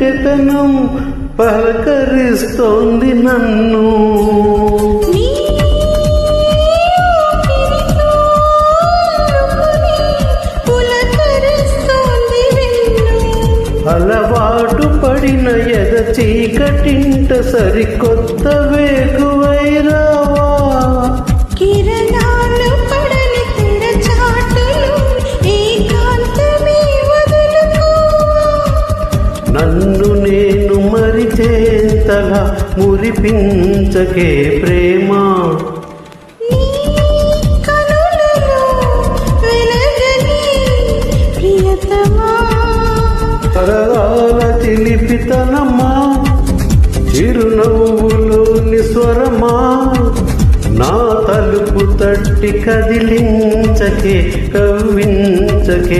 క్షణం పలకరిస్తోంది నన్ను. అలవాటు పడిన ఎద చీకటింట సరికొత్త వేగువైరావా నన్ను నేను మరిచేంతగా మురిపించకే ప్రేమ. నీ కనులలో వెలగని ప్రియతమా. సరదాల చిలిపితనమా చిరునవ్వులోని స్వరమా. నా తలుపు తట్టి కదిలించకే కవ్వించకే